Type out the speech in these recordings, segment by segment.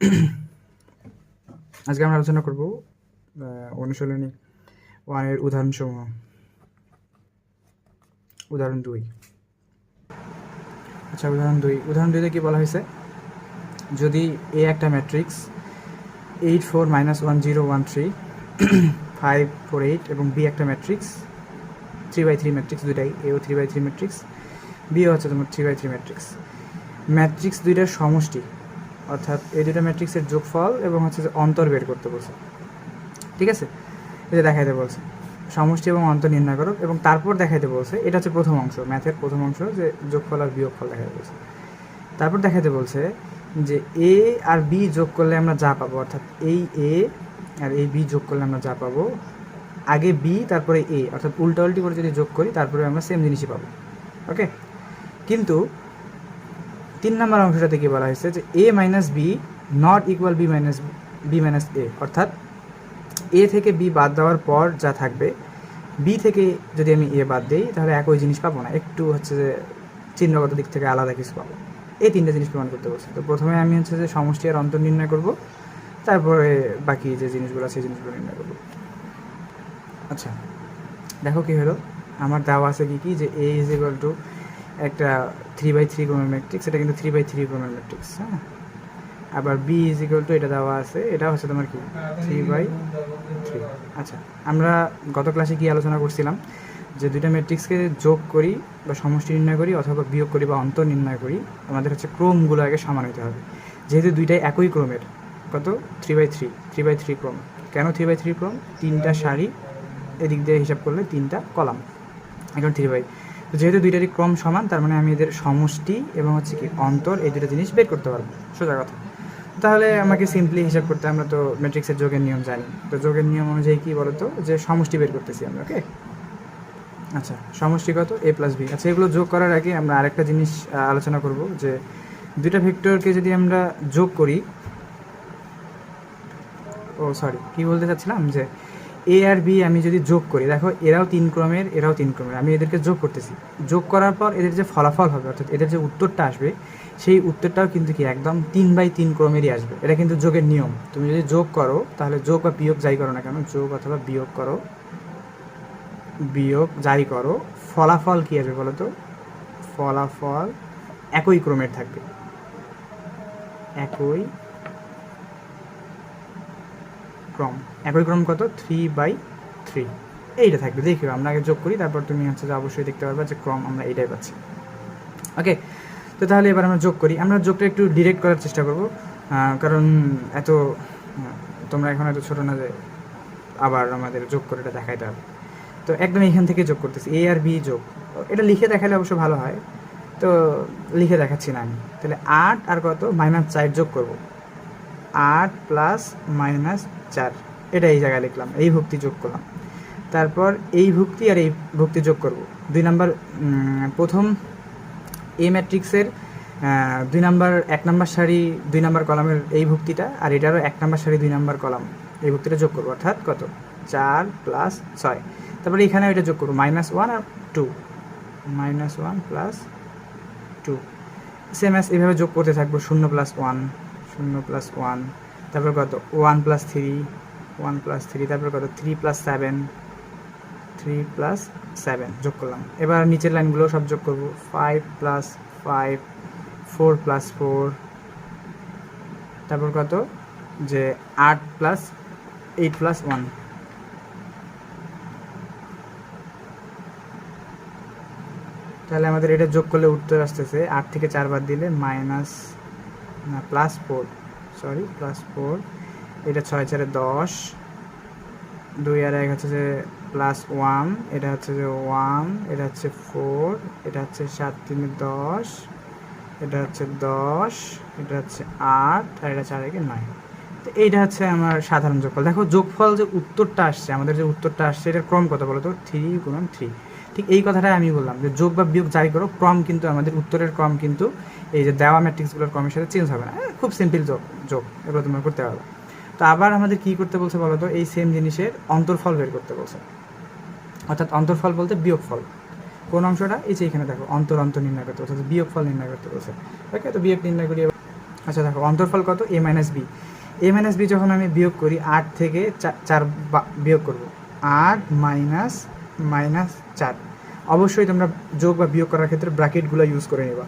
আজকে আমরা আলোচনা করব অনুশীলনী ওয়ানের উদাহরণসমূহ। উদাহরণ দুই। আচ্ছা উদাহরণ দুই। উদাহরণ দুইতে কি বলা হয়েছে? যদি এ একটা matrix eight four minus one zero one three five four eight এবং বি একটা matrix three by three matrix দুইটাই এও থ্রি বাই থ্রি ম্যাট্রিক্স বিও হচ্ছে তোমার three by three matrix matrix দুইটার সমষ্টি অর্থাৎ এই দুটো ম্যাট্রিক্সের যোগফল এবং হচ্ছে যে অন্তর বের করতে বলছে। ঠিক আছে? এটা দেখাইতে বলছে। সমষ্টি এবং অন্তর নির্ণয় করো এবং তারপর দেখাইতে বলছে, এটা হচ্ছে প্রথম অংশ ম্যাথের প্রথম অংশ, যে যোগফল আর বিয়োগফল দেখাইতে বলছে। তারপর দেখাইতে বলছে যে এ আর বি যোগ করলে আমরা যা পাবো, অর্থাৎ এই এ আর এই বি যোগ করলে আমরা যা পাবো, আগে বি তারপরে এ অর্থাৎ উল্টা উল্টি করে যদি যোগ করি, তারপরে আমরা সেম জিনিসই পাবো। ওকে কিন্তু তিন নম্বর অংশটাতে কি বলা হয়েছে যে A minus B not equal B minus B minus A অর্থাৎ এ থেকে বি বাদ দেওয়ার পর যা থাকবে বি থেকে যদি আমি এ বাদ দিই, তাহলে একই জিনিস পাবো না। একটু হচ্ছে যে চিহ্নগত দিক থেকে আলাদা কিছু পাবো। এই তিনটে জিনিস প্রমাণ করতে বলছে। তো প্রথমে আমি হচ্ছে যে সমষ্টি আর অন্তর নির্ণয় করব, তারপরে বাকি যে জিনিসগুলো সেই জিনিসগুলো নির্ণয় করব। আচ্ছা দেখো কি হলো? আমার দেওয়া আছে কি কি? যে এ ইজ ইকুয়াল টু একটা থ্রি বাই থ্রি ক্রমের ম্যাট্রিক্স এটা কিন্তু থ্রি বাই থ্রি ক্রমের ম্যাট্রিক্স হ্যাঁ? আবার বি ইজ ইকুয়াল টু এটা দেওয়া আছে, এটা হচ্ছে তোমার কি? থ্রি বাই থ্রি আচ্ছা আমরা গত ক্লাসে কি আলোচনা করছিলাম যে দুইটা ম্যাট্রিক্সকে যোগ করি বা সমষ্টি নির্ণয় করি অথবা বিয়োগ করি বা অন্তর নির্ণয় করি, আমাদের হচ্ছে ক্রমগুলো আগে সমান হতে হবে। যেহেতু দুইটাই একই ক্রমের, কত? Three by three three by three ক্রম। কেন থ্রি বাই থ্রি ক্রম? তিনটা সারি এদিক দিয়ে হিসাব করলে তিনটা কলাম। এখন থ্রি বাই তো যেহেতু দুইটারই ক্রম সমান, তার মানে আমি এদের সমষ্টি এবং হচ্ছে কি অন্তর এই দুটো জিনিস বের করতে পারব। সোজা কথা। তাহলে আমাকে সিম্পলি হিসাব করতে আমরা তো ম্যাট্রিক্সের যোগের নিয়ম জানি। তো যোগের নিয়ম অনুযায়ী কি বলতো? যে সমষ্টি বের করতেছি আমরা ওকে আচ্ছা সমষ্টি কত? এ প্লাস বি আচ্ছা এগুলো যোগ করার আগে আমরা আরেকটা জিনিস আলোচনা করব যে দুইটা ভেক্টরকে যদি আমরা যোগ করি, ও সরি কি বলতে চাচ্ছিলাম? যে এ আর বি আমি যদি যোগ করি, দেখো এরাও তিন ক্রমের, এরাও তিন ক্রমের, আমি এদেরকে যোগ করতেছি। যোগ করার পর এদের যে ফলাফল হবে, অর্থাৎ এদের যে উত্তরটা আসবে, সেই উত্তরটাও কিন্তু কি একদম তিন বাই তিন ক্রমেরই আসবে। এটা কিন্তু যোগের নিয়ম। তুমি যদি যোগ করো, তাহলে যোগ বা বিয়োগ যাই করো না কেন, যোগ অথবা বিয়োগ করো, বিয়োগ যাই করো, ফলাফল কি আসবে বলো তো? ফলাফল একই ক্রমের থাকবে। একই ক্রম। একই ক্রম কত? থ্রি বাই থ্রি এইটা থাকবে দেখিও আমরা আগে যোগ করি, তারপর তুমি হচ্ছে যে অবশ্যই দেখতে পারবে যে ক্রম আমরা এইটাই পাচ্ছি। ওকে তো তাহলে এবার আমরা যোগ করি। আমরা যোগটা একটু ডিরেক্ট করার চেষ্টা করব কারণ এত তোমরা এখন এত ছোটো না যে আবার আমাদের যোগ করে এটা দেখাইতে হবে। তো একদম এখান থেকে যোগ করতেছি এ আর বি যোগ। এটা লিখে দেখালে অবশ্য ভালো হয়। তো লিখে দেখাচ্ছি না আমি। তাহলে আট আর কত? মাইনাস চার যোগ করব। আট প্লাস মাইনাস চার। এটা এই জায়গায় লিখলাম, এই ভক্তি যোগ করলাম। তারপর এই ভক্তি আর এই ভক্তি যোগ করব। দুই নাম্বার প্রথম এ ম্যাট্রিক্সের দুই নাম্বার, এক নাম্বার সারি, দুই নাম্বার কলামের এই ভুক্তিটা আর এটারও এক নাম্বার সারি, দুই নাম্বার কলাম, এই ভুক্তিটা যোগ করব। অর্থাৎ কত? চার প্লাস ছয়। তারপরে এখানে এটা যোগ করব, মাইনাস ওয়ান আর two. Minus one plus two. Same as এইভাবে যোগ করতে থাকব, শূন্য প্লাস ওয়ান। শূন্য প্লাস ওয়ান তারপর কত? One plus three one plus three তারপর কত? Three plus seven three plus seven যোগ করলাম। এবার নিচের লাইনগুলো সব যোগ করব। Five plus five four plus four তারপর কত? যে আট প্লাস এইট প্লাস ওয়ান তাহলে আমাদের এটা যোগ করলে উত্তর আসতেছে। আট থেকে চার বাদ দিলে মাইনাস না plus four sorry plus four এটা ছয় চারে দশ। দুই আর এক হচ্ছে যে প্লাস ওয়ান এটা হচ্ছে যে ওয়ান এটা হচ্ছে ফোর এটা হচ্ছে সাত তিনে দশ, এটা হচ্ছে দশ, এটা হচ্ছে আট, আর এটা চার একে নয়। তো এইটা হচ্ছে আমার সাধারণ যোগফল। দেখো যোগফল যে উত্তরটা আসছে, আমাদের যে উত্তরটা আসছে, এটার ক্রম কত বলো তো থ্রি গুণন থ্রি ঠিক এই কথাটাই আমি বললাম যে যোগ বা বিয়োগ যাই করো, ক্রম কিন্তু আমাদের উত্তরের ক্রম কিন্তু এই যে দেওয়া ম্যাট্রিক্সগুলোর ক্রমের সাথে চেঞ্জ হবে না। হ্যাঁ, খুব সিম্পল যোগ যোগ এগুলো তোমরা করতে পারবে। তো আবার আমাদের কি করতে বলছে বলো তো? এই সেম জিনিসের অন্তর্ফল বের করতে বলছে। অর্থাৎ অন্তর্ফল বলতে বিয়োগফল। কোন অংশটা? এই যে এখানে দেখো অন্তর অন্তর নির্ণয় করতে বলছে বিয়োগফল নির্ণয় করতে বলছে। ওকে তো বিয়োগ নির্ণয় করি আচ্ছা দেখো অন্তর্ফল কত? A minus B A minus B যখন আমি বিয়োগ করি আট থেকে চার বিয়োগ করব। আট মাইনাস মাইনাস চার। অবশ্যই তোমরা যোগ বা বিয়োগ করার ক্ষেত্রে ব্র্যাকেটগুলো ইউজ করে নেবা।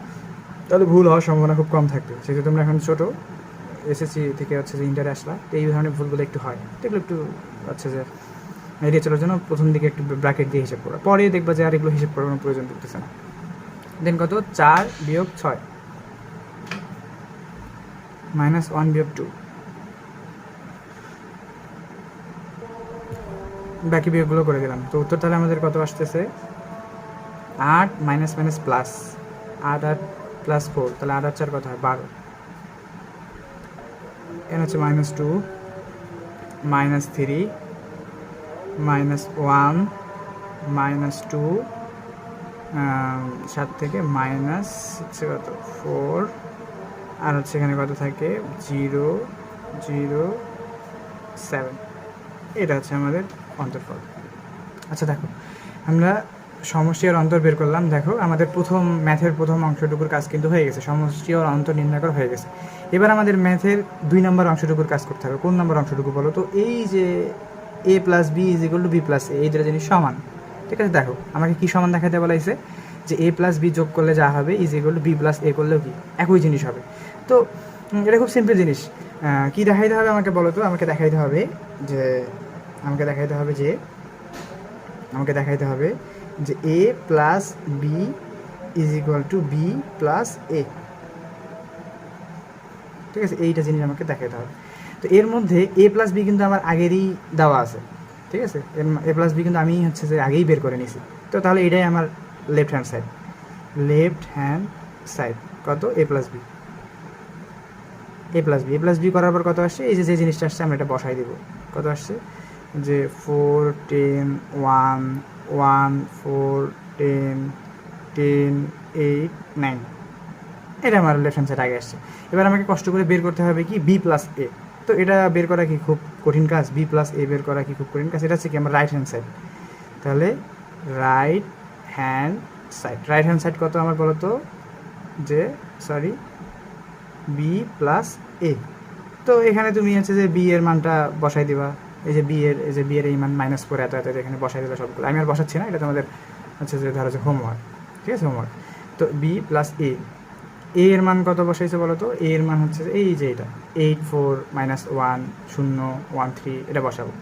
তাহলে ভুল হওয়ার সম্ভাবনা খুব কম থাকবে। সেহেতু তোমরা এখন ছোটো এসএসসি থেকে হচ্ছে যে ইন্টারে আসলা, তো এই ধরনের ভুলগুলো একটু হয়। এগুলো একটু হচ্ছে যে এড়িয়ে চলার জন্য প্রথম দিকে একটু ব্র্যাকেট দিয়ে হিসাব করো। পরে দেখবা যে আর এগুলো হিসাব করার প্রয়োজন পড়তেছে না। দেন কত? চার বিয়োগ ছয়। মাইনাস ওয়ান বিয়োগ টু বাকি বিয়োগগুলো করে দিলাম তো উত্তর তাহলে আমাদের কত আসতেছে? আট মাইনাস মাইনাস প্লাস আট আট প্লাস ফোর তাহলে আট আট চার কত হয়, বারো। এখানে হচ্ছে minus two minus three minus one minus two সাত থেকে মাইনাস হচ্ছে কত? ফোর আর হচ্ছে এখানে কত থাকে? জিরো জিরো সেভেন এটা হচ্ছে আমাদের অন্তর্ফল আচ্ছা দেখো, আমরা সমষ্টি আর অন্তর বের করলাম। দেখো, আমাদের প্রথম ম্যাথের প্রথম অংশটুকুর কাজ কিন্তু হয়ে গেছে। সমষ্টি আর অন্তর নির্ণয় করা হয়ে গেছে। এবার আমাদের ম্যাথের দুই নম্বর অংশটুকুর কাজ করতে হবে। কোন নম্বর অংশটুকু বলো তো? এই যে A plus B is equal to B plus A এই দুটো জিনিস সমান। ঠিক আছে, দেখো, আমাকে কি সমান দেখাতে বলা হয়েছে যে এ প্লাস বি যোগ করলে যা হবে is equal to B plus A করলেও কি? একই জিনিস হবে। তো এটা খুব সিম্পল জিনিস। কি দেখাইতে হবে আমাকে বলো তো? আমাকে দেখাইতে হবে যে, আমাকে দেখাইতে হবে যে, আমাকে দেখাইতে হবে যে A plus B is equal to B plus A ঠিক আছে? এইটা জিনিস আমাকে দেখাইতে হবে। তো এর মধ্যে এ প্লাস বি কিন্তু আমার আগেরই দেওয়া আছে। ঠিক আছে? এ প্লাস বি কিন্তু আমি হচ্ছে যে আগেই বের করে নিছি তো তাহলে এটাই আমার left hand side left hand side কত? A plus B A plus B A plus B করার পর কত আসছে? এই যে যে জিনিসটা আসছে, আমরা এটা বসাই দেবো। কত আসছে? যে four ten one one, four, ten ten, eight, nine. এটা আমার লেফট হ্যান্ড সাইড আগে আসছে। এবার আমাকে কষ্ট করে বের করতে হবে কি? বি প্লাস এ তো এটা বের করা কি খুব কঠিন কাজ? বি প্লাস এ বের করা কি খুব কঠিন কাজ? এটা হচ্ছে কি আমার রাইট হ্যান্ড সাইড তাহলে hand side right hand side side কত আমার বলো তো যে সরি বি প্লাস এ তো এখানে তুমি হচ্ছে যে বি এর মানটা বসাই দিবা। এই যে বি এর এই যে বি এর এই মান মাইনাস করে এত এত এখানে বসাই দিলে সবগুলো। আমি আর বসাচ্ছি না, এটা তোমাদের হচ্ছে যে ধরো যে হোমওয়ার্ক ঠিক আছে হোমওয়ার্ক তো বি প্লাস এ এ এর মান কত বসাইছে বলো তো? এ এর মান হচ্ছে এই যে এটা এইট ফোর মাইনাস ওয়ান শূন্য ওয়ান থ্রি এটা বসাবো।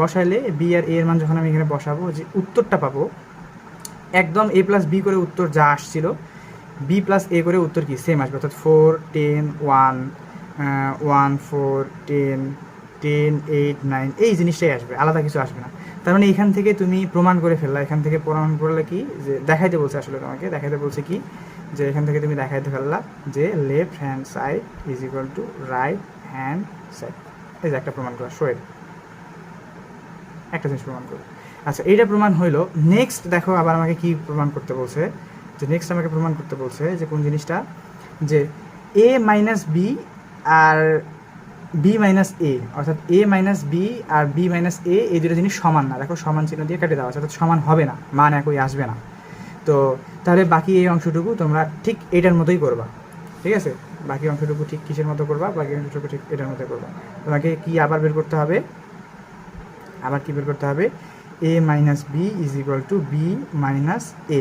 বসাইলে বি আর এ এর মান যখন আমি এখানে বসাবো, যে উত্তরটা পাবো, একদম এ প্লাস বি করে উত্তর যা আসছিল বি প্লাস এ করে উত্তর কি? সেম আসবে, অর্থাৎ four ten one one four ten ten eight nine এই জিনিসটাই আসবে, আলাদা কিছু আসবে না। তার মানে এখান থেকে তুমি প্রমাণ করে ফেললা, এখান থেকে প্রমাণ করলে কি? যে দেখাইতে বলছে আসলে তোমাকে, দেখাইতে বলছে কি? যে এখান থেকে তুমি দেখাইতে ফেললা যে left hand side is equal to right hand side এই যে একটা প্রমাণ করা শোয়ের একটা জিনিস প্রমাণ করো। আচ্ছা এইটা প্রমাণ হইল। নেক্সট দেখো আবার আমাকে কি প্রমাণ করতে বলছে? যে নেক্সট আমাকে প্রমাণ করতে বলছে যে কোন জিনিসটা? যে এ মাইনাস বি আর বি মাইনাস এ অর্থাৎ এ মাইনাস বি আর বি মাইনাস এ এই দুটো জিনিস সমান না। দেখো, সমান চিহ্ন দিয়ে কেটে দেওয়া আছে, অর্থাৎ সমান হবে না, মান একই আসবে না। তো, তাহলে বাকি এই অংশটুকু তোমরা ঠিক এটার মতোই করবা, ঠিক আছে? বাকি অংশটুকু ঠিক কিসের মতো করবা, বাকি অংশটুকু ঠিক এটার মতো করবা। তোমাকে কি আবার বের করতে হবে? আবার কি বের করতে হবে? A minus B is equal to B minus A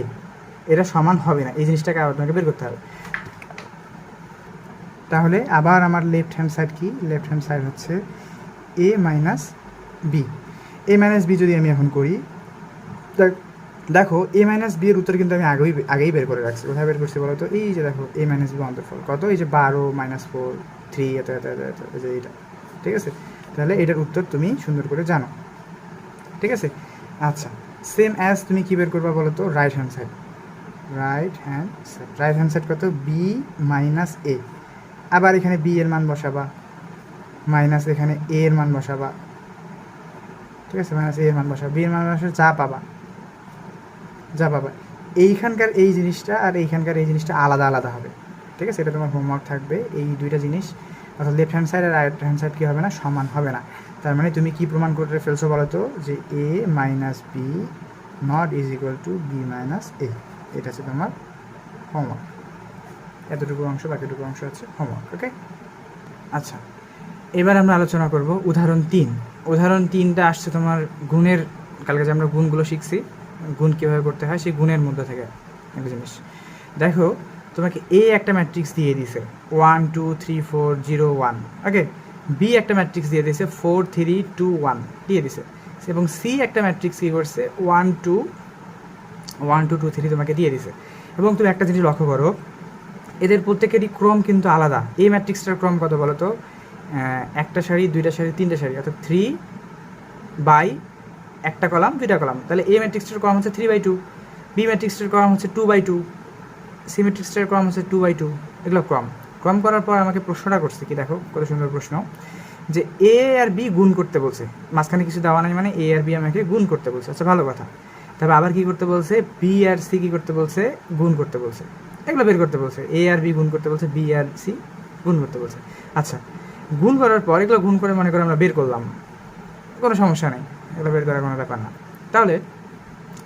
এটা সমান হবে না, এই জিনিসটাকে আবার তোমাকে বের করতে হবে। তাহলে আবার আমার লেফট হ্যান্ড সাইড কি? লেফট হ্যান্ড সাইড হচ্ছে A minus B A minus B যদি আমি এখন করি, দেখ- এ মাইনাস বি এর উত্তর কিন্তু আমি আগেই আগেই বের করে রাখছি। কোথায় বের করছি বলো তো? এই যে দেখো এ মাইনাস বি অন্তর্ফল কত? এই যে বারো মাইনাস ফোর থ্রি এত এত এত এত এই যে এইটা। ঠিক আছে? তাহলে এটার উত্তর তুমি সুন্দর করে জানো। ঠিক আছে? আচ্ছা সেম অ্যাজ তুমি কী বের করবা বলো তো? Right hand side right hand side right hand side কত? বি মাইনাস এ আবার এখানে বি এর মান বসাবা। মাইনাস এখানে এ এর মান বসাবা। ঠিক আছে? মাইনাস এ এর মান বসাবা। বি এর মান বসাবা যা পাবা। যা পাবা। এইখানকার এই জিনিসটা আর এইখানকার এই জিনিসটা আলাদা আলাদা হবে। ঠিক আছে? এটা তোমার হোমওয়ার্ক থাকবে। এই দুইটা জিনিস, অর্থাৎ লেফট হ্যান্ড সাইড আর রাইট হ্যান্ড সাইড কী হবে না? সমান হবে না। তার মানে তুমি কি প্রমাণ করে ফেলছো বলো তো? যে A minus B not is equal to B minus A এটা হচ্ছে তোমার হোমওয়ার্ক এতটুকু অংশ, বাকিটুকু অংশ হচ্ছে হোমওয়ার্ক ওকে আচ্ছা এবার আমরা আলোচনা করব উদাহরণ তিন। উদাহরণ তিনটা আসছে তোমার গুণের, কালকে যে আমরা গুণগুলো শিখছি, গুণ কীভাবে করতে হয়, সেই গুণের মধ্যে থেকে একটা জিনিস। দেখো, তোমাকে এ একটা ম্যাট্রিক্স দিয়ে দিছে one two three four zero one okay B একটা ম্যাট্রিক্স দিয়ে দিয়েছে ফোর থ্রি টু ওয়ান দিয়ে দিছে। এবং সি একটা ম্যাট্রিক্স কী করছে one two one two two three তোমাকে দিয়ে দিছে। এবং তুমি একটা জিনিস লক্ষ্য করো এদের প্রত্যেকেরই ক্রম কিন্তু আলাদা। এই ম্যাট্রিক্সটার ক্রম কত বলো তো একটা শাড়ি দুইটা শাড়ি তিনটা শাড়ি অর্থাৎ থ্রি বাই একটা কলাম, দুইটা কলাম। তাহলে এ ম্যাট্রিক্সটার ক্রম হচ্ছে থ্রি বাই টু বি ম্যাট্রিক্সটার ক্রম হচ্ছে টু বাই টু সি ম্যাট্রিক্সটার ক্রম হচ্ছে টু বাই টু এগুলো ক্রম। ক্রম করার পর আমাকে প্রশ্নটা করছে কি দেখো, কত সুন্দর প্রশ্ন। যে এ আর বি গুণ করতে বলছে। মাঝখানে কিছু দেওয়া নাই মানে এ আর বি আমাকে গুণ করতে বলছে। আচ্ছা ভালো কথা। তারপর আবার কি করতে বলছে? বি আর সি কি করতে বলছে? গুণ করতে বলছে। এগুলো বের করতে বলছে এ আর বি গুণ করতে বলছে বি আর সি গুণ করতে বলছে। আচ্ছা গুণ করার পর এগুলো গুণ করে মনে করে আমরা বের করলাম। কোনো সমস্যা নেই, এগুলো বের করার কোনো ব্যাপার না। তাহলে,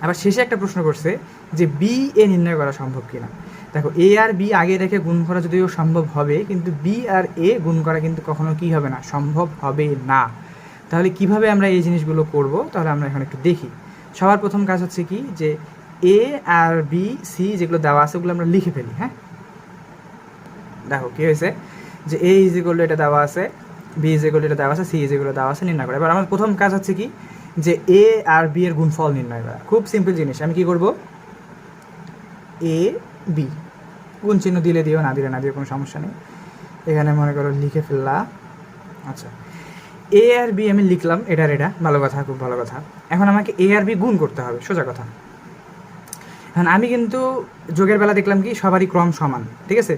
আবার শেষে একটা প্রশ্ন করছে যে বি এ নির্ণয় করা সম্ভব কিনা। দেখো এ আর বি আগে রেখে গুণ করা যদিও সম্ভব হবে, কিন্তু বি আর এ গুণ করা কিন্তু কখনো কি হবে না, সম্ভব হবে না। তাহলে কীভাবে আমরা এই জিনিসগুলো করব, তাহলে আমরা এখন একটু দেখি। সবার প্রথম কাজ হচ্ছে কি, যে এ আর বি সি যেগুলো দেওয়া আছে, ওগুলো আমরা লিখে ফেলি হ্যাঁ? দেখো, কি হয়েছে? যে এ ইজ ইকুয়াল এটা দেওয়া আছে বি ইজ ইকুয়াল এটা দেওয়া আছে সি ইজ ইকুয়াল দেওয়া আছে, নির্ণয় করা। এবার আমার প্রথম কাজ হচ্ছে কি? যে এ আর বি এর গুণফল নির্ণয় করা। খুব সিম্পল জিনিস, আমি কি করব? এ বি গুণ চিহ্ন দিলে দিও, না দিলে না দিও, কোনো সমস্যা নেই। এখানে মনে করো লিখে ফেললা আচ্ছা। এ আর বি আমি লিখলাম, এটার, এটা। ভালো কথা, খুব ভালো কথা। এখন আমাকে এ আর বি গুণ করতে হবে, সোজা কথা। এখন আমি কিন্তু যোগের বেলা দেখলাম কি সবারই ক্রম সমান, ঠিক আছে?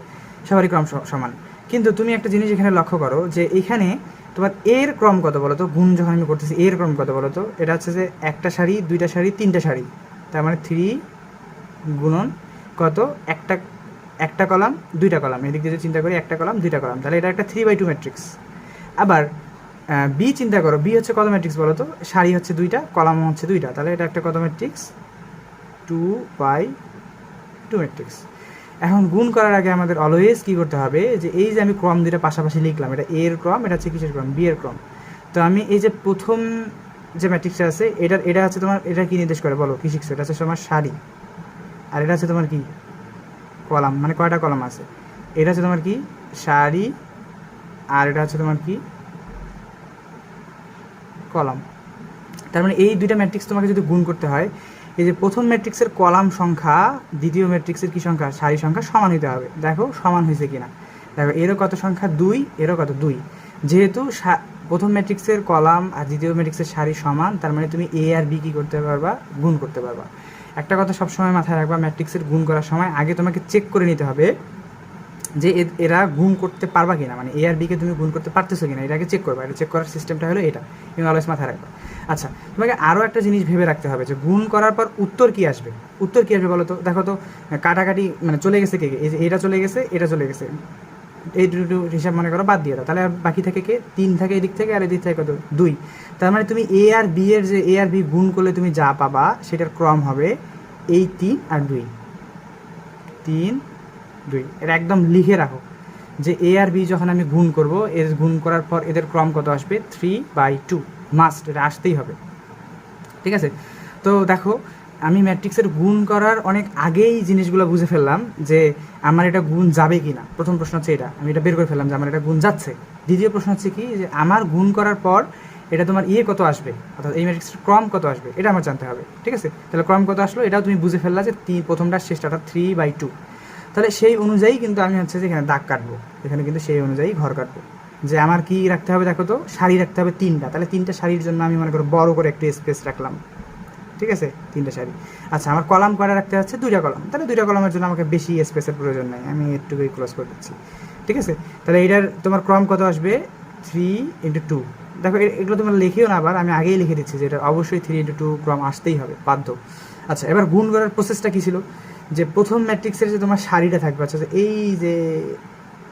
সবারই ক্রম সমান। কিন্তু তুমি একটা জিনিস এখানে লক্ষ্য করো যে এখানে তোমার এর ক্রম কত বলো তো গুণ যখন আমি করতেছি, এর ক্রম কত বলো তো এটা হচ্ছে যে একটা শাড়ি দুইটা শাড়ি তিনটা শাড়ি তার মানে থ্রি গুণন কত? একটা একটা কলাম, দুইটা কলাম। এদিক দিয়ে চিন্তা করি, একটা কলাম, দুইটা কলাম। তাহলে এটা একটা থ্রি বাই টু ম্যাট্রিক্স আবার বি চিন্তা করো বি হচ্ছে কত ম্যাট্রিক্স বলো তো শাড়ি হচ্ছে দুইটা কলাম হচ্ছে দুইটা। তাহলে এটা একটা কত matrix two by two matrix এখন গুণ করার আগে আমাদের অলওয়েজ কী করতে হবে, যে এই যে আমি ক্রম দুটা পাশাপাশি লিখলাম, এটা এর ক্রম, এটা হচ্ছে কিসের ক্রম? বি এর ক্রম। তো আমি এই যে প্রথম যে ম্যাট্রিক্সটা আছে এটা এটা হচ্ছে তোমার এটা কি নির্দেশ করে বলো? কি শিখছো? এটা হচ্ছে তোমার শাড়ি আর এটা হচ্ছে তোমার কি? কলাম মানে কয়টা কলাম আছে? এটা হচ্ছে তোমার কি? শাড়ি আর এটা হচ্ছে তোমার কি? কলাম। তার মানে এই দুইটা ম্যাট্রিক্স তোমাকে যদি গুণ করতে হয় এই যে প্রথম ম্যাট্রিক্সের কলাম সংখ্যা, দ্বিতীয় ম্যাট্রিক্সের কী সংখ্যা? সারি সংখ্যা সমান হতে হবে। দেখো, সমান হয়েছে কিনা। দেখো, এরও কত সংখ্যা? দুই, এরও কত? দুই। যেহেতু প্রথম ম্যাট্রিক্সের কলাম আর দ্বিতীয় ম্যাট্রিক্সের সারি সমান, তার মানে তুমি এ আর বি কী করতে পারবা? গুণ করতে পারবা। একটা কথা সবসময় মাথায় রাখবা ম্যাট্রিক্সের গুণ করার সময় আগে তোমাকে চেক করে নিতে হবে যে এরা গুণ করতে পারবা কিনা? মানে এ আর বিকে তুমি গুণ করতে পারতেছো কিনা? এটাকে চেক করবা। এটা চেক করার সিস্টেমটা হলো এটা। তুমি অলওয়েজ মাথায় রাখবা। আচ্ছা তোমাকে আরও একটা জিনিস ভেবে রাখতে হবে যে গুণ করার পর উত্তর কি আসবে? উত্তর কি আসবে বলো তো দেখো তো, কাটাকাটি মানে চলে গেছে কে কে? এটা চলে গেছে, এটা চলে গেছে। এই দুটো হিসাব মনে করো, বাদ দিয়ে দাও। তাহলে আর বাকি থাকে কে? তিন থাকে এদিক থেকে আর এদিক থেকে কত? দুই। তার মানে তুমি এ আর বি এর যে এ আর বি গুণ করলে তুমি যা পাবা, সেটার ক্রম হবে এই তিন আর দুই। তিন দুই। এটা একদম লিখে রাখো যে এ আর বি যখন আমি গুণ করব, এর গুণ করার পর এদের ক্রম কত আসবে? থ্রি বাই টু মাস্ট এটা আসতেই হবে। ঠিক আছে? তো দেখো, আমি ম্যাট্রিক্সের গুণ করার অনেক আগেই জিনিসগুলো বুঝে ফেললাম যে আমার এটা গুণ যাবে কি না প্রথম প্রশ্ন হচ্ছে এটা। আমি এটা বের করে ফেললাম যে আমার এটা গুণ যাচ্ছে। দ্বিতীয় প্রশ্ন হচ্ছে কি? যে আমার গুণ করার পর এটা তোমার ইয়ে কত আসবে? অর্থাৎ এই ম্যাট্রিক্সের ক্রম কত আসবে? এটা আমার জানতে হবে। ঠিক আছে? তাহলে ক্রম কত আসলো? এটাও তুমি বুঝে ফেললা যে প্রথমটা শেষটা, অর্থাৎ থ্রি বাই টু তাহলে সেই অনুযায়ী কিন্তু আমি হচ্ছে যে এখানে দাগ কাটবো। এখানে কিন্তু সেই অনুযায়ী ঘর কাটবো। যে আমার কি রাখতে হবে দেখো তো? শাড়ি রাখতে হবে তিনটা। তাহলে তিনটা শাড়ির জন্য আমি মনে করো বড় করে একটু স্পেস রাখলাম। ঠিক আছে? তিনটা শাড়ি। আচ্ছা আমার কলাম করা রাখতে হচ্ছে? দুইটা কলাম। তাহলে দুইটা কলামের জন্য আমাকে বেশি স্পেসের প্রয়োজন নাই। আমি একটুকুই ক্লোজ করে দিচ্ছি। ঠিক আছে? তাহলে এটার তোমার ক্রম কত আসবে? থ্রি ইন্টু টু দেখো এগুলো তোমরা লিখেও না আবার। আমি আগেই লিখে দিচ্ছি যে এটা অবশ্যই থ্রি ইন্টু টু ক্রম আসতেই হবে। বাধ্য। আচ্ছা এবার গুণ করার প্রসেসটা কী ছিল? যে প্রথম ম্যাট্রিক্সের যে তোমার শাড়িটা থাকবে আচ্ছা এই যে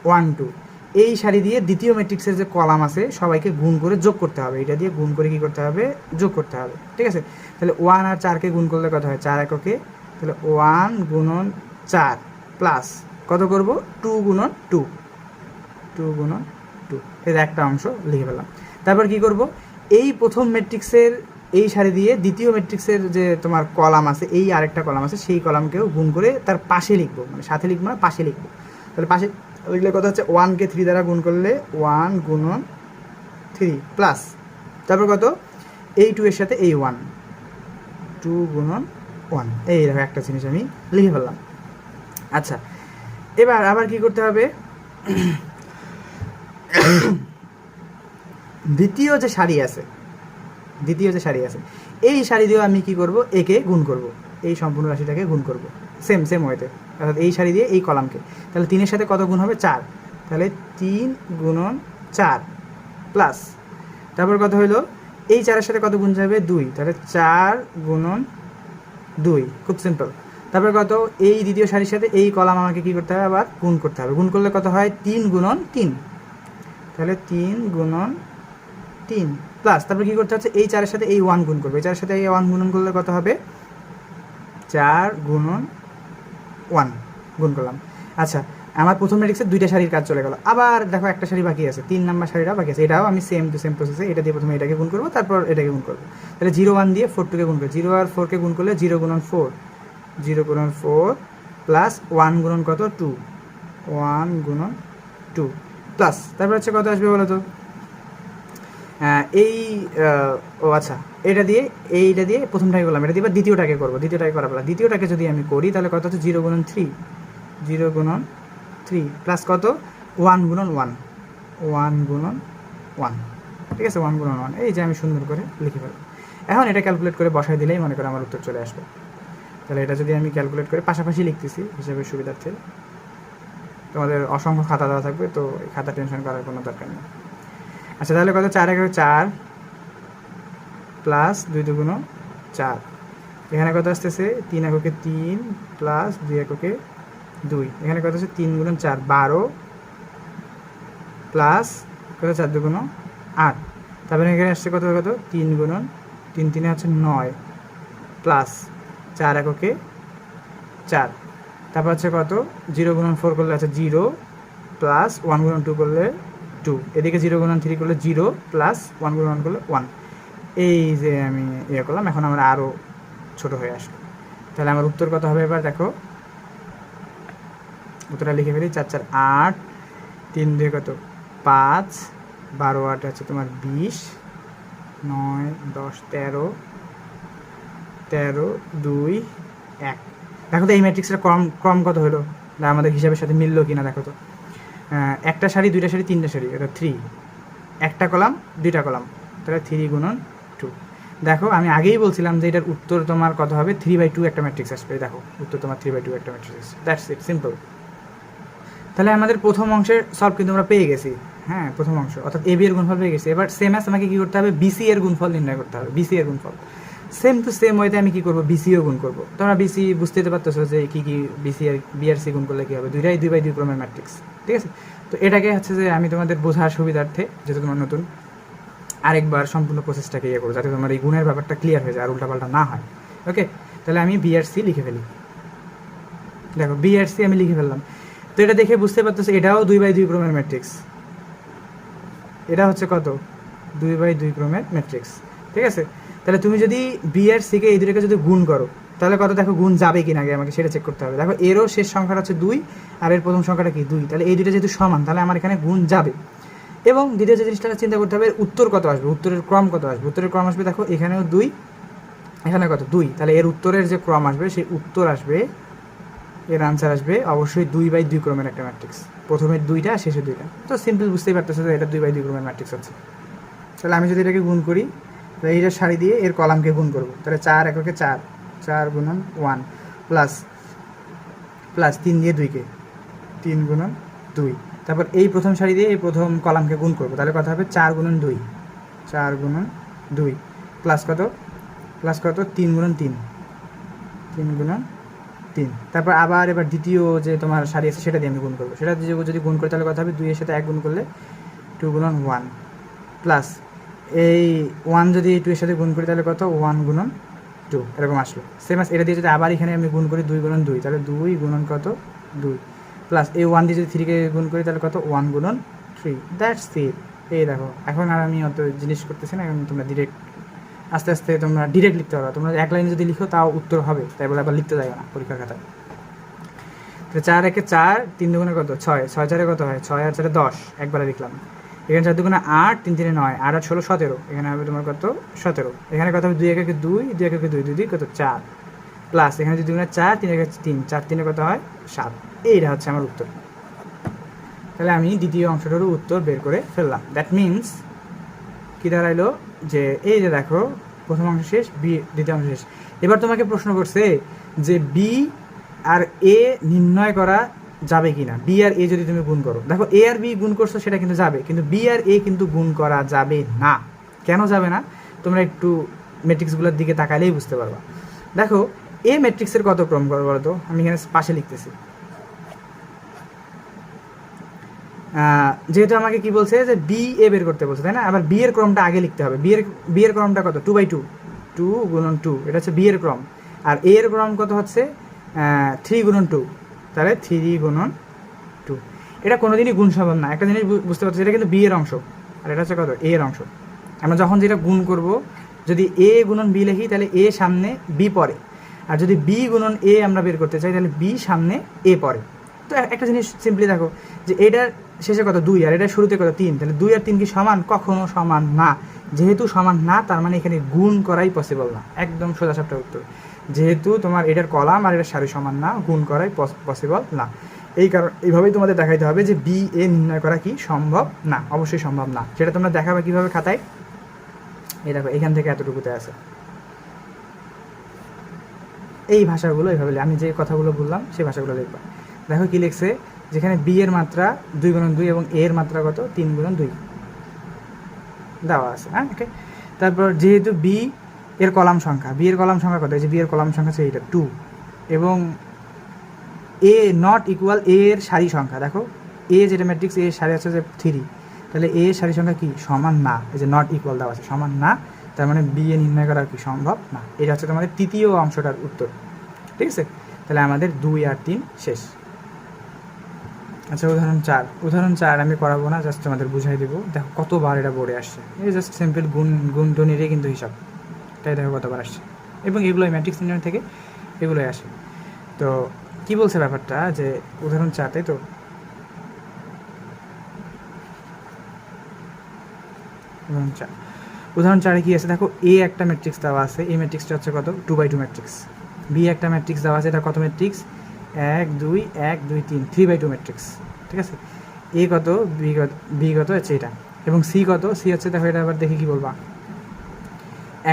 ওয়ান টু এই শাড়ি দিয়ে দ্বিতীয় ম্যাট্রিক্সের যে কলাম আছে, সবাইকে গুণ করে যোগ করতে হবে। এটা দিয়ে গুণ করে কি করতে হবে? যোগ করতে হবে। ঠিক আছে? তাহলে ওয়ান আর চারকে গুণ করলে কত হয়? চার এককে। তাহলে ওয়ান গুণন চার প্লাস কত করব? টু গুণন টু টু গুণন টু এর একটা অংশ লিখে ফেললাম। তারপর কি করব? এই প্রথম ম্যাট্রিক্সের এই সারি দিয়ে দ্বিতীয় ম্যাট্রিক্সের যে তোমার কলাম আছে, এই আরেকটা কলাম আছে, সেই কলামকেও গুণ করে তার পাশে লিখব মানে সাথে লিখব না, পাশে লিখব। তাহলে পাশে লিখলে কথা হচ্ছে ওয়ানকে থ্রি দ্বারা গুণ করলে ওয়ান গুণন থ্রি প্লাস তারপর কত? এই টু এর সাথে এই ওয়ান টু গুণন ওয়ান এই দেখো একটা জিনিস আমি লিখে ফেললাম। আচ্ছা এবার আবার কি করতে হবে? দ্বিতীয় যে শাড়ি আছে দ্বিতীয় যে শাড়ি আছে, এই শাড়ি দিয়েও আমি কি করব? একে গুণ করব। এই সম্পূর্ণ রাশিটাকে গুণ করব। সেম সেম ওয়েতে অর্থাৎ এই শাড়ি দিয়ে এই কলামকে। তাহলে তিনের সাথে কত গুণ হবে? চার। তাহলে তিন গুণন চার প্লাস তারপর কত হলো এই চারের সাথে কত গুণ যাবে? দুই। তাহলে চার গুণন দুই। খুব সিম্পল তারপর কত? এই দ্বিতীয় সারির সাথে এই কলাম আমাকে কী করতে হবে? আবার গুণ করতে হবে। গুণ করলে কত হয়? তিন গুণন তিন। তাহলে তিন গুণন তিন। প্লাস তারপর কি করতে হচ্ছে? এই চারের সাথে এই ওয়ান গুণ করবে। এই চারের সাথে এই ওয়ান গুণন করলে কত হবে? চার গুণন ওয়ান গুণ করলাম। আচ্ছা আমার প্রথম ম্যাট্রিক্সের দুইটা শাড়ির কাজ চলে গেল। আবার দেখো একটা শাড়ি বাকি আছে, তিন নাম্বার শাড়িটা বাকি আছে। এটাও আমি সেম টু সেম প্রসেসে এটা দিয়ে প্রথমে এটাকে গুণ করব, তারপর এটাকে গুণ করব। তাহলে জিরো ওয়ান দিয়ে ফোর টুকে গুণ করব জিরো আর ফোরকে গুণ করলে জিরো গুণন ফোর জিরো গুণন ফোর প্লাস ওয়ান গুণন কত? টু ওয়ান গুণন টু প্লাস তারপর হচ্ছে কত আসবে বলো তো? এই ও আচ্ছা এটা দিয়ে, এইটা দিয়ে প্রথমটাকে করলাম। এটা দিয়ে এবার দ্বিতীয়টাকে করব। দ্বিতীয়টাকে করা পেলাম দ্বিতীয়টাকে যদি আমি করি, তাহলে কত হচ্ছে? জিরো গুণন থ্রি। জিরো গুণন থ্রি প্লাস কত? ওয়ান গুণন ওয়ান। ওয়ান গুণন ওয়ান। ঠিক আছে? ওয়ান গুণন ওয়ান। এই যে আমি সুন্দর করে লিখে ফেলব এখন এটা ক্যালকুলেট করে বসায় দিলেই মনে করে আমার উত্তর চলে আসবে। তাহলে এটা যদি আমি ক্যালকুলেট করে পাশাপাশি লিখতেছি, হিসাবে সুবিধার্থে। তোমাদের অসংখ্য খাতা দেওয়া থাকবে, তো এই খাতা টেনশন করার কোনো দরকার নেই। আচ্ছা তাহলে কত? চার একে চার প্লাস দুই দুগুণ চার। এখানে কত আসতেছে? তিন এককে তিন প্লাস দুই এককে দুই। এখানে কত আছে তিন গুণন চার। বারো প্লাস কত? চার দুগুণ আট। তারপরে এখানে আসছে কত? কত? তিন গুণন তিন তিনে হচ্ছে নয় প্লাস চার এককে চার। তারপর হচ্ছে কত? জিরো গুণন ফোর করলে আছে জিরো প্লাস ওয়ান গুণন টু করলে টু এদিকে জিরো গুণন থ্রি করলে জিরো প্লাস ওয়ান গুণন ওয়ান করলে ওয়ান এই যে আমি ইয়ে করলাম, এখন আমার আরও ছোট হয়ে আসলো তাহলে আমার উত্তর কত হবে এবার দেখো? উত্তরটা লিখে ফেলি, চার চার, আট, তিন, দুই, কত? পাঁচ, বারো, আট, আছে তোমার বিশ, নয়, দশ, তেরো তেরো, দুই, এক। দেখো তো এই ম্যাট্রিক্সের ক্রম ক্রম কত হলো? আমাদের হিসাবের সাথে মিললো কি না দেখো তো। একটা শাড়ি দুইটা শাড়ি তিনটা শাড়ি এটা থ্রি একটা কলাম, দুইটা কলাম, তাহলে থ্রি গুণন টু দেখো, আমি আগেই বলছিলাম যে এটার উত্তর তোমার কত হবে? থ্রি বাই টু একটা ম্যাট্রিক্স আসবে দেখো, উত্তর তোমার থ্রি বাই টু একটা ম্যাট্রিক্স আসবে দ্যাটস ইট সিম্পল তাহলে আমাদের প্রথম অংশের সলভ কিন্তু আমরা পেয়ে গেছি। হ্যাঁ প্রথম অংশ, অর্থাৎ এ বি এর গুণফল পেয়ে গেছি। এবার সেম অ্যাস আমাকে কী করতে হবে? বিসি এর গুণফল নির্ণয় করতে হবে বিসি এর গুণফল। সেম টু সেম ওয়েতে আমি কী করব? বিসিও গুণ করব। তোমরা বিসি বুঝতে পারতেছো যে কী কী বিসি আর বিআরসি গুণ করলে কী হবে? দুইটাই দুই বাই দুই ক্রমের ম্যাট্রিক্স ঠিক আছে? তো এটাকে হচ্ছে যে আমি তোমাদের বোঝার সুবিধার্থে, যেহেতু তোমার নতুন, আরেকবার সম্পূর্ণ প্রসেসটাকে ইয়ে করো যাতে তোমার এই গুণের ব্যাপারটা ক্লিয়ার হয়ে যায় আর উল্টাপাল্টা না হয়। ওকে তাহলে আমি বিআরসি লিখে ফেলি। দেখো বিআরসি আমি লিখে ফেললাম। তো এটা দেখে বুঝতে পারতেছো, এটাও দুই বাই দুই ক্রমের ম্যাট্রিক্স এটা হচ্ছে কত? দুই বাই দুই ক্রমের ম্যাট্রিক্স ঠিক আছে? তাহলে তুমি যদি বি আর সিকে এই দুটোকে যদি গুণ করো তাহলে কত? দেখো গুণ যাবে কিনা আগে আমাকে সেটা চেক করতে হবে। দেখো, এরও শেষ সংখ্যাটা হচ্ছে দুই, আর এর প্রথম সংখ্যাটা কি? দুই। তাহলে এই দুটো যেহেতু সমান, তাহলে আমার এখানে গুণ যাবে। এবং দ্বিতীয় যে জিনিসটা চিন্তা করতে হবে উত্তর কত আসবে? উত্তরের ক্রম কত আসবে? উত্তরের ক্রম আসবে, দেখো, এখানেও দুই, এখানে কত? দুই। তাহলে এর উত্তরের যে ক্রম আসবে, সেই উত্তর আসবে, এর আনসার আসবে অবশ্যই দুই বাই দুই ক্রমের একটা ম্যাট্রিক্স প্রথমের দুইটা, শেষের দুইটা। তো সিম্পল বুঝতেই পারতেছে যে এটা দুই বাই দুই ক্রমের ম্যাট্রিক্স হচ্ছে। তাহলে আমি যদি এটাকে গুণ করি, তাহলে এইটা শাড়ি দিয়ে এর কলামকে গুণ করব। তাহলে চার এককে চার। চার গুণন ওয়ান প্লাস প্লাস তিন দিয়ে দুইকে, তিন গুণন দুই। তারপর এই প্রথম শাড়ি দিয়ে এই প্রথম কলামকে গুণ করব। তাহলে কথা হবে চার গুণন দুই। চার গুণন দুই। প্লাস কত? প্লাস কত? তিন গুণন তিন। তিন গুণন তিন। তারপর আবার এবার দ্বিতীয় যে তোমার শাড়ি আছে সেটা দিয়ে আমি গুণ করব। সেটা দিয়ে যদি গুণ করি তাহলে কথা হবে দুইয়ের সাথে এক গুণ করলে টু গুণন ওয়ান। প্লাস এই ওয়ান যদি টু এর সাথে গুণ করি তাহলে কত? ওয়ান গুণন টু, এরকম আসলো। সেম আস এটা দিয়ে যদি আবার এখানে আমি গুণ করি দুই গুণন দুই, তাহলে দুই গুণন কত? দুই। প্লাস এই ওয়ান দিয়ে যদি থ্রিকে গুণ করি, তাহলে কত? ওয়ান গুণন থ্রি দ্যাটস ইট এই দেখো, এখন আর আমি অত জিনিস করতেছি না, এখন তোমরা ডিরেক্ট আস্তে আস্তে তোমরা ডিরেক্ট লিখতে পারো। তোমরা এক লাইনে যদি লিখো, তাও উত্তর হবে। তাই বলে আবার লিখতে যাবে না পরীক্ষার খাতায়। তো চার একে চার, তিন দুগুণে কত? ছয়। ছয় চারে কত হয়? ছয় আর চারে দশ। একবারে লিখলাম। এখানে চার দুগুণে আট, তিন তিনে নয় আট আট ষোলো সতেরো। এখানে হবে তোমার কত? সতেরো। এখানে কত হবে? দুই একে দুই দুই একে দুই দুই দুই কত? চার। প্লাস এখানে যদি দুগুণে চার, তিন একে তিন, চার তিনে কত হয়? সাত। এইটা হচ্ছে আমার উত্তর। তাহলে আমি দ্বিতীয় অংশটারও উত্তর বের করে ফেললাম। দ্যাট মিনস কী দাঁড়াইলো? যে এই যে দেখো, প্রথম অংশ শেষ, বি, দ্বিতীয় অংশ শেষ। এবার তোমাকে প্রশ্ন করছে যে বি আর এ নির্ণয় করা যাবে কি না বি আর এ যদি তুমি গুণ করো। দেখো এ আর বি গুণ করছ, সেটা কিন্তু যাবে। কিন্তু বি আর এ কিন্তু গুণ করা যাবে না। কেন যাবে না? তোমরা একটু ম্যাট্রিক্সগুলোর দিকে তাকালেই বুঝতে পারবা। দেখো এ ম্যাট্রিক্সের কত ক্রম করো বলো তো আমি এখানে পাশে লিখতেছি। যেহেতু আমাকে কি বলছে? যে বি এ বের করতে বলছে, তাই না? আবার বি এর ক্রমটা আগে লিখতে হবে। বি এর বি এর ক্রমটা কত? টু বাই টু টু গুণন টু এটা হচ্ছে বি এর ক্রম। আর এ এর ক্রম কত হচ্ছে? থ্রি গুণন টু তাহলে থ্রি গুণন টু। এটা কোনোদিনই গুণ সম্ভব না। একটা জিনিস বুঝতে পারছি এটা কিন্তু বি এর অংশ। আর এটা হচ্ছে কত? এ এর অংশ। আমরা যখন যেটা গুণ করব, যদি এ গুণন বি লিখি, তাহলে এ সামনে বি পরে আর যদি বি গুণন এ আমরা বের করতে চাই, তাহলে বি সামনে এ পরে তো একটা জিনিস সিম্পলি দেখো, যে এটার শেষে কত? দুই। আর এটা শুরুতে কত? তিন। তাহলে দুই আর তিন কি সমান? কখনো সমান না। যেহেতু সমান না, তার মানে এখানে গুণ করাই পসিবল না। একদম সোজা সাপটা উত্তর। যেহেতু তোমার এটার কলাম আর এটার সারি সমান না, গুণ করাই পসিবল না। এই কারণ, এইভাবেই তোমাদের দেখাইতে হবে যে বি এ নির্ণয় করা কি সম্ভব না, অবশ্যই সম্ভব না। সেটা তোমরা দেখাবে কীভাবে খাতায়? এই দেখো, এখান থেকে এতটুকুতে আছে। এই ভাষাগুলো এইভাবে আমি যে কথাগুলো বললাম, সেই ভাষাগুলো লিখবা। দেখো কি লিখছে? যেখানে বি এর মাত্রা দুই গুণন দুই এবং এ এর মাত্রা কত? তিন গুণন দুই। দেওয়া আছে হ্যাঁ ওকে তারপর যেহেতু বি এর কলাম সংখ্যা বি এর কলাম সংখ্যা কত? এই যে বি এর কলাম সংখ্যা হচ্ছে এইটা টু এবং এ নট ইকুয়াল এ এর সারি সংখ্যা, দেখো? এ যেটা ম্যাট্রিক্স এ এর সারি আছে যে থ্রি তাহলে এ এর সারি সংখ্যা কি? সমান না। এই যে নট ইকুয়াল দেওয়া আছে, সমান না। তার মানে বি এ নির্ণয় করা কি সম্ভব না। এটা হচ্ছে তোমাদের তৃতীয় অংশটার উত্তর। ঠিক আছে? তাহলে আমাদের দুই আর তিন শেষ। আচ্ছা উদাহরণ চার। উদাহরণ চার আমি করাবো না, জাস্ট তোমাদের বুঝাই দেবো। দেখো, কতবার এটা বোর্ডে আসছে। এই জাস্ট সিম্পল গুণ গুণটনিরই কিন্তু হিসাব। তাই দেখো কতবার আসছে। এবং এগুলোই ম্যাট্রিক্স নির্ণয় থেকে এগুলোই আসে। তো কি বলছে ব্যাপারটা? যে উদাহরণ চার তাই তো। উদাহরণ চার উদাহরণ চারে কি আছে? দেখো, এ একটা ম্যাট্রিক্স দেওয়া আছে। এই ম্যাট্রিক্সটা হচ্ছে কত? Two by two matrix. B একটা ম্যাট্রিক্স দেওয়া আছে। এটা কত ম্যাট্রিক্স? এক, দুই এক, দুই, তিন। Three by two matrix. ঠিক আছে? এ কত? বি কত? বি কত? হচ্ছে এটা। এবং সি কত? সি হচ্ছে, দেখো, এটা আবার দেখে কি বলবা?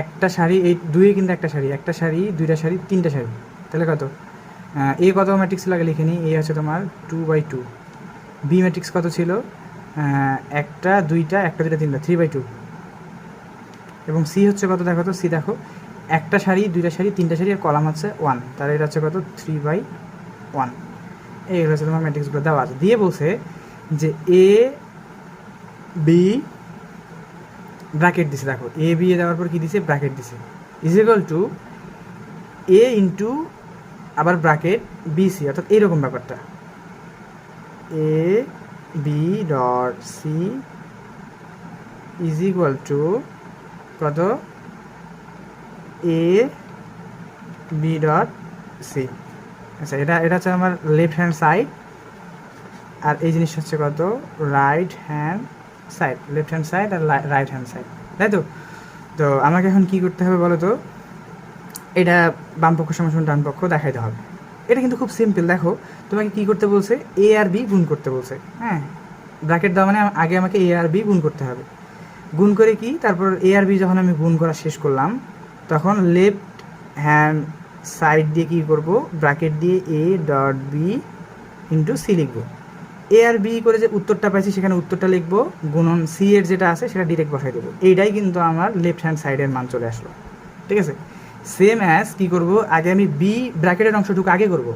একটা শাড়ি, এই দুই কিন্তু একটা শাড়ি একটা শাড়ি, দুইটা শাড়ি, তিনটা শাড়ি। তাহলে কত? এ কত ম্যাট্রিক্স লাগে লিখে নিই? এ হচ্ছে তোমার two by two B matrix কত ছিল? একটা, দুইটা একটা, দুইটা, তিনটা থ্রি বাই টু এবং সি হচ্ছে কত? দেখো তো সি দেখো। একটা শাড়ি, দুইটা শাড়ি, তিনটা শাড়ি, আর কলাম হচ্ছে ওয়ান তাহলে এটা হচ্ছে কত? থ্রি বাই ওয়ান এই হচ্ছে তোমার ম্যাট্রিক্সগুলো দেওয়া আছে। দিয়ে বলছে যে এ বি ব্র্যাকেট দিছে, দেখো এ বি এ দেওয়ার পর কি দিছে? ব্র্যাকেট দিছে। Is equal to A into আবার ব্র্যাকেট বি সি অর্থাৎ এইরকম ব্যাপারটা। A B dot C is equal to কত? এ বি ডট সি আচ্ছা এটা এটা হচ্ছে আমার লেফট হ্যান্ড সাইড আর এই জিনিসটা হচ্ছে কত? Right hand side left hand side আর রাইট হ্যান্ড সাইড তাই তো তো আমাকে এখন কি করতে হবে বলো তো এটা বাম পক্ষ সমান ডান পক্ষ দেখাইতে হবে। এটা কিন্তু খুব সিম্পল দেখো। তোমাকে কি করতে বলছে? এ আর বি গুণ করতে বলছে। হ্যাঁ? ব্র্যাকেট দেওয়া মানে আগে আমাকে এ আর বি গুণ করতে হবে। গুণ করে কি? তারপর এ আর বি যখন আমি গুণ করা শেষ করলাম, তখন লেফট হ্যান্ড সাইড দিয়ে কী করব? ব্র্যাকেট দিয়ে A dot B into C লিখব। এ আর বি করে যে উত্তরটা পাইছি, সেখানে উত্তরটা লিখব, গুণন সি এর যেটা আছে, সেটা ডিরেক্ট বসাই দেবো। এইটাই কিন্তু আমার লেফট হ্যান্ড সাইডের মান চলে আসলো। ঠিক আছে? সেম অ্যাজ কী করব? আগে আমি বি ব্র্যাকেটের অংশটুকু আগে করব।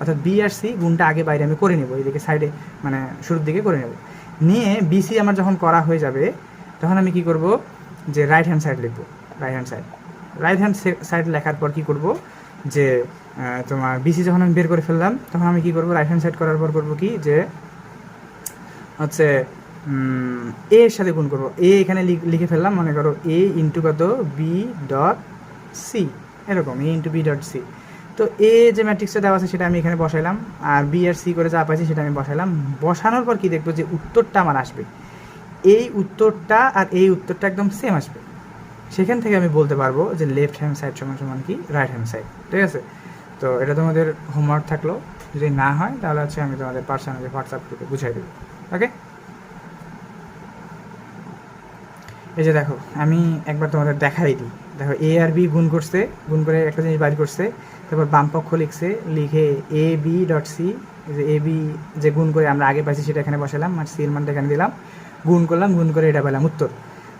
অর্থাৎ বি আর সি গুণটা আগে বাইরে আমি করে নেব এইদিকে সাইডে মানে শুরুর দিকে করে নেব। নিয়ে বিসি আমার যখন করা হয়ে যাবে, তখন আমি কি করব? যে রাইট হ্যান্ড সাইড লিখব right hand side right hand side লেখার পর কি করব? যে তোমার বিসি যখন আমি বের করে ফেললাম, তখন আমি কি করব? রাইট হ্যান্ড সাইড করার পর করব কি? যে হচ্ছে এ এর সাথে গুণ করব। এ এখানে লিখ- ফেললাম, মনে করো এ ইন্টু কত? বি ডট সি এরকম A into B dot C তো এ যে ম্যাট্রিক্সটা দেওয়া আছে, সেটা আমি এখানে বসাইলাম। আর বি আর সি করে যা পাইছি, সেটা আমি বসাইলাম। বসানোর পর কি দেখব যে উত্তরটা আমার আসবে। এই উত্তরটা আর এই উত্তরটা একদম সেম আসবে। সেখান থেকে আমি বলতে পারব যে লেফট হ্যান্ড সাইড সমান সমান কি? রাইট হ্যান্ড সাইড ঠিক আছে? তো এটা তোমাদের হোমওয়ার্ক থাকল। যদি না হয়, তাহলে হচ্ছে আমি তোমাদের পার্সোনালি হোয়াটসঅ্যাপ গ্রুপে বুঝাই দেবো। ওকে এই যে দেখো, আমি একবার তোমাদের দেখাই দিই। দেখো এ আর বি গুণ করছে, গুণ করে একটা জিনিস বাইর করছে, তারপর বাম পক্ষ লিখছে, লিখে এ বি ডট সি যে এ বি যে গুণ করে আমরা আগে পাইছি সেটা এখানে বসালাম, আর সি এর মানটা এখানে দিলাম। গুণ করলাম, গুণ করে এটা পেলাম, উত্তর।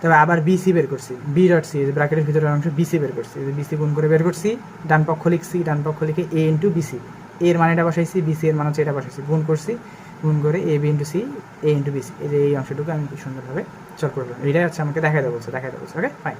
তবে আবার বিসি বের করছি বি ডট সি ব্র্যাকেটের ভিতরের অংশ বিসি বের করছি বিসি গুণ করে বের করছি, ডান পক্ষ লিখছি, ডান পক্ষ লিখে এ ইন্টু বিসি এর মানেটা বসাইছি বিসি এর মান হচ্ছে এটা বসাইছি, গুণ করছি গুণ করে A B into C A into B C এই অংশটুকু আমি খুব সুন্দরভাবে চল করলাম এটাই হচ্ছে আমাকে দেখাই দেবো দেখাই দেবো ওকে ফাইন